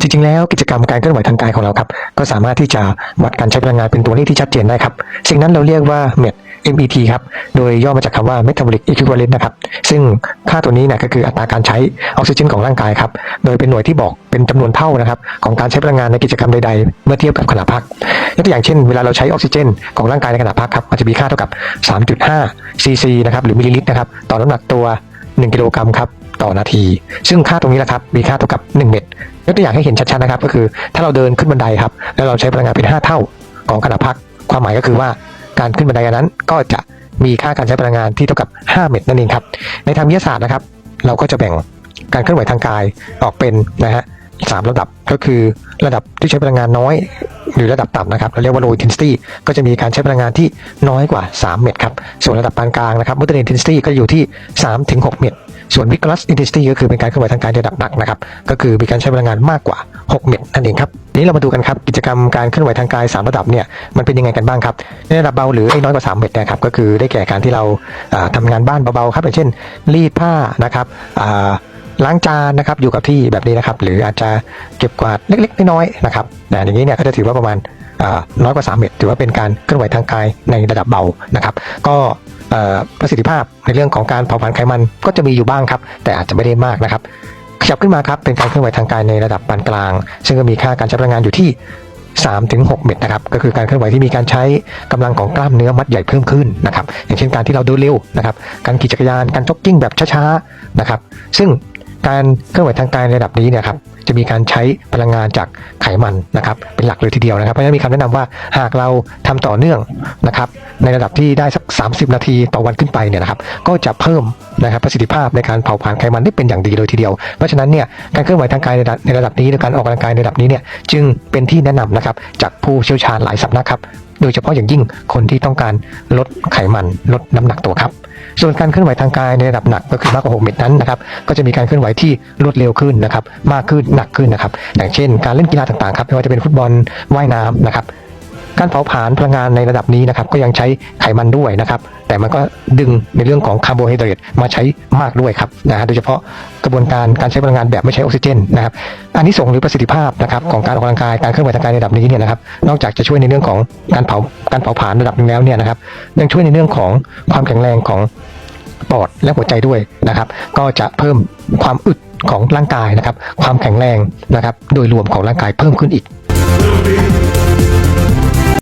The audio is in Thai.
จริงๆ แล้วกิจกรรมการเคลื่อนไหวทางกายของเราครับ ก็สามารถที่จะวัดการใช้พลังงานเป็นตัวเลขที่ชัดเจนได้ครับ สิ่งนั้นเราเรียกว่า MET MET ครับ โดยย่อมาจากคำว่า Metabolic Equivalent นะครับ ซึ่งค่าตัวนี้เนี่ยก็คืออัตราการใช้ออกซิเจนของร่างกายครับ โดยเป็นหน่วยที่บอกเป็นจำนวนเท่านะครับของการใช้พลังงานในกิจกรรมใดๆ เมื่อเทียบกับขณะพักยกตัวอย่างเช่น เวลาเราใช้ออกซิเจน ของร่างกายในขณะพักครับมันจะมีค่าเท่ากับ 3.5ซีซีนะครับหรือมิลลิลิตรนะครับต่อน้ำหนักตัว 1 กิโลกรัมครับต่อนาที ซึ่งค่าตรงนี้แหละครับ มีค่าเท่ากับ 1 เม็ดยกตัวอย่างให้เห็นชัดๆนะครับ ก็คือถ้าเราเดินขึ้นบันไดครับ แล้วเราใช้พลังงานเป็น 5 เท่าของขณะพัก ความหมายก็คือว่าการขึ้นบันไดนั้นก็จะมีค่าการใช้พลังงานที่เท่ากับ 5 เม็ดนั่นเองครับ ในทางวิทยาศาสตร์นะครับ เราก็จะแบ่งการเคลื่อนไหวทางกายออกเป็นนะฮะสามระดับก็คือระดับที่ใช้พลังงานน้อย รือระดับต่ำนะครับเราเรียกว่า low intensity ก็จะมีการใช้พลังงานที่น้อยกว่า 3 เม็ดครับส่วนระดับปานกลางนะครับ moderate intensity ก็อยู่ที่ 3-6 เม็ดส่วน vigorous intensity ก็คือเป็นการเคลื่อนไหวทางกายระดับหนักนะครับก็คือมีการใช้พลังงานมากกว่า 6 เม็ดนั่นเองครับนี้เรามาดูกันครับกิจกรรมการเคลื่อนไหวทางกาย 3 ระดับเนี่ยมันเป็นยังไงกันบ้างครับในระดับเบาหรือไอ้น้อยกว่า 3 เม็ดนะครับก็คือได้แก่การที่เราอ่าทำงานบ้านเบาๆครับอย่างเช่นรีดผ้านะครับ ล้างจานนะครับอยู่กับที่แบบนี้นะครับ หรืออาจจะเก็บกวาดเล็ก ๆ น้อยๆนะครับแต่อย่างนี้เนี่ยก็จะถือว่าประมาณน้อยกว่า 3 เม็ดถือว่าเป็นการเคลื่อนไหวทางกายในระดับเบานะครับ ก็ประสิทธิภาพในเรื่องของการเผาผลาญไขมันก็จะมีอยู่บ้างครับ แต่อาจจะไม่ได้มากนะครับขยับขึ้นมาครับเป็นการเคลื่อนไหวทางกายในระดับปานกลาง ซึ่งก็มีค่าการใช้พลังงานอยู่ที่3ถึง6เม็ดนะครับก็คือการเคลื่อนไหวที่มีการใช้กำลังของกล้ามเนื้อมัดใหญ่เพิ่มขึ้นนะครับอย่างเช่นการที่เราเดินเร็วนะครับการขี่จักรยานการจ็อกกิ้งแบบช้าๆนะครับซึ่ง การเคลื่อนไหวทางกายในระดับนี้เนี่ยครับ จะมีการใช้พลังงานจากไขมันนะครับเป็นหลักเลยทีเดียวนะครับเพราะฉะนั้นมีคำแนะนำว่าหากเราทำต่อเนื่องนะครับในระดับที่ได้สัก 30 นาทีต่อวันขึ้นไปเนี่ยนะครับก็จะเพิ่มนะครับประสิทธิภาพในการเผาผลาญไขมันได้เป็นอย่างดีเลยทีเดียว เพราะฉะนั้นเนี่ยการเคลื่อนไหวทางกายในระดับในระดับนี้หรือการออกกำลังกายในระดับนี้เนี่ยจึงเป็นที่แนะนำนะครับจากผู้เชี่ยวชาญหลายสำนักครับโดยเฉพาะอย่างยิ่งคนที่ต้องการลดไขมันลดน้ำหนักตัวครับ ส่วนการเคลื่อนไหวทางกายในระดับหนักก็คือมากกว่า 6 เมตรนั้นนะครับก็จะมีการเคลื่อนไหวที่รวดเร็วขึ้นนะครับมากขึ้นหนักขึ้นนะครับ อย่างเช่น การเล่นกีฬาต่างๆครับไม่ว่าจะเป็นฟุตบอลว่ายน้ำนะครับ การเผาผลาญพลังงานในระดับนี้นะครับ ก็ยังใช้ไขมันด้วยนะครับ แต่มันก็ดึงในเรื่องของคาร์โบไฮเดรตมาใช้มากด้วยครับนะฮะโดยเฉพาะกระบวนการการใช้พลังงานแบบไม่ใช้ออกซิเจนนะครับอันนี้ส่งหรือประสิทธิภาพนะครับของการออกกำลังกายการเคลื่อนไหวทางกายในระดับนี้เนี่ยนะครับ นอกจากจะช่วยในเรื่องของการเผาการเผาผลาญระดับนึงแล้วเนี่ยนะครับ ยังช่วยในเรื่องของความแข็งแรงของปอดและหัวใจด้วยนะครับ ก็จะเพิ่มความอึด ของร่างกายนะครับ ความแข็งแรงนะครับ โดยรวมของร่างกายเพิ่มขึ้นอีก